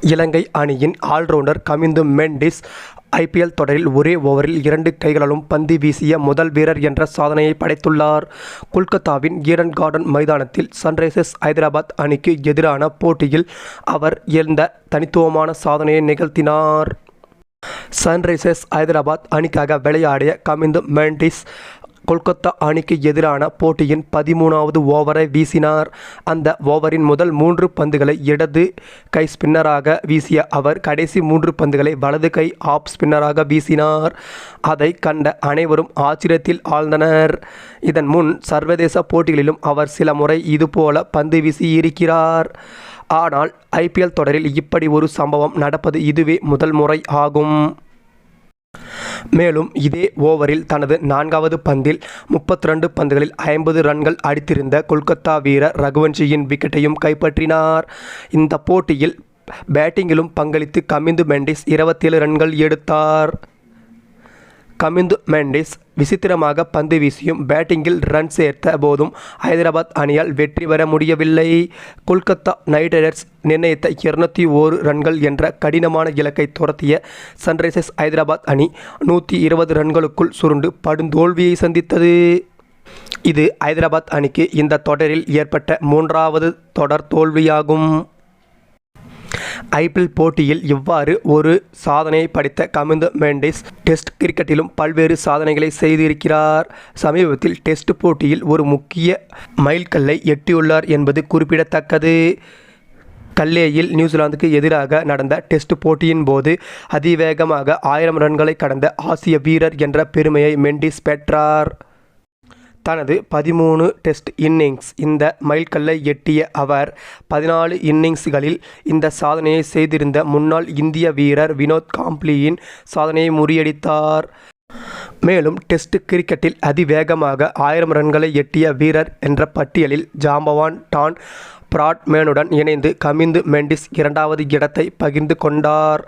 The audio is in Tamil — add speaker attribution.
Speaker 1: இலங்கை அணியின் ஆல்ரவுண்டர் கமிந்து மெண்டிஸ் ஐபிஎல் தொடரில் ஒரே ஓவரில் இரண்டு கைகளாலும் பந்து வீசிய முதல் வீரர் என்ற சாதனையை படைத்துள்ளார். கொல்கத்தாவின் ஈடன் கார்டன் மைதானத்தில் சன்ரைசர்ஸ் ஐதராபாத் அணிக்கு எதிரான போட்டியில் அவர் எழுந்த தனித்துவமான சாதனையை நிகழ்த்தினார். சன்ரைசர்ஸ் ஐதராபாத் அணிக்காக விளையாடிய கமிந்து மெண்டிஸ் கொல்கத்தா அணிக்கு எதிரான போட்டியின் பதிமூணாவது ஓவரை வீசினார். அந்த ஓவரின் முதல் மூன்று பந்துகளை இடது கை ஸ்பின்னராக வீசிய அவர் கடைசி மூன்று பந்துகளை வலது கை ஆஃப் ஸ்பின்னராக வீசினார். அதை கண்ட அனைவரும் ஆச்சரியத்தில் ஆழ்ந்தனர். இதன் முன் சர்வதேச போட்டிகளிலும் அவர் சில முறை இதுபோல பந்து வீசி இருக்கிறார். ஆனால் ஐபிஎல் தொடரில் இப்படி ஒரு சம்பவம் நடப்பது இதுவே முதல் முறை ஆகும். மேலும் இதே ஓவரில் தனது நான்காவது பந்தில் முப்பத்தி ரெண்டு பந்துகளில் ஐம்பது ரன்கள் அடித்திருந்த கொல்கத்தா வீரர் ரகுவன்ஷியின் விக்கெட்டையும் கைப்பற்றினார். இந்த போட்டியில் பேட்டிங்கிலும் பங்களித்து கமிந்து மெண்டிஸ் இருபத்தேழு ரன்கள் எடுத்தார். கமிந்து மெண்டிஸ் விசித்திரமாக பந்து வீசியும் பேட்டிங்கில் ரன் சேர்த்த போதும் ஹைதராபாத் அணியால் வெற்றி பெற முடியவில்லை. கொல்கத்தா நைட் ரைடர்ஸ் நிர்ணயித்த இருநூத்தி ஓரு ரன்கள் என்ற கடினமான இலக்கை துரத்திய சன்ரைசர்ஸ் ஹைதராபாத் அணி நூற்றி இருபது ரன்களுக்குள் சுருண்டு படுந்தோல்வியை சந்தித்தது. இது ஹைதராபாத் அணிக்கு இந்த தொடரில் ஏற்பட்ட மூன்றாவது தொடர் தோல்வியாகும். ஐபிஎல் போட்டியில் இவ்வாறு ஒரு சாதனையை படைத்த கமிந்த மெண்டிஸ் டெஸ்ட் கிரிக்கெட்டிலும் பல்வேறு சாதனைகளை செய்திருக்கிறார். சமீபத்தில் டெஸ்ட் போட்டியில் ஒரு முக்கிய மைல்கல்லை எட்டியுள்ளார் என்பது குறிப்பிடத்தக்கது. கல்லேயில் நியூசிலாந்துக்கு எதிராக நடந்த டெஸ்ட் போட்டியின் போது அதிவேகமாக ஆயிரம் ரன்களை கடந்த ஆசிய வீரர் என்ற பெருமையை மெண்டிஸ் பெற்றார். தனது பதிமூணு டெஸ்ட் இன்னிங்ஸ் இந்த மைல்கல்லை எட்டிய அவர் பதினாலு இன்னிங்ஸ்களில் இந்த சாதனையை செய்திருந்த முன்னாள் இந்திய வீரர் வினோத் காம்ப்ளியின் சாதனையை முறியடித்தார். மேலும் டெஸ்ட் கிரிக்கெட்டில் அதிவேகமாக ஆயிரம் ரன்களை எட்டிய வீரர் என்ற பட்டியலில் ஜாம்பவான் டான் பிராட்மேனுடன் இணைந்து கமிந்து மெண்டிஸ் இரண்டாவது இடத்தை பகிர்ந்து கொண்டார்.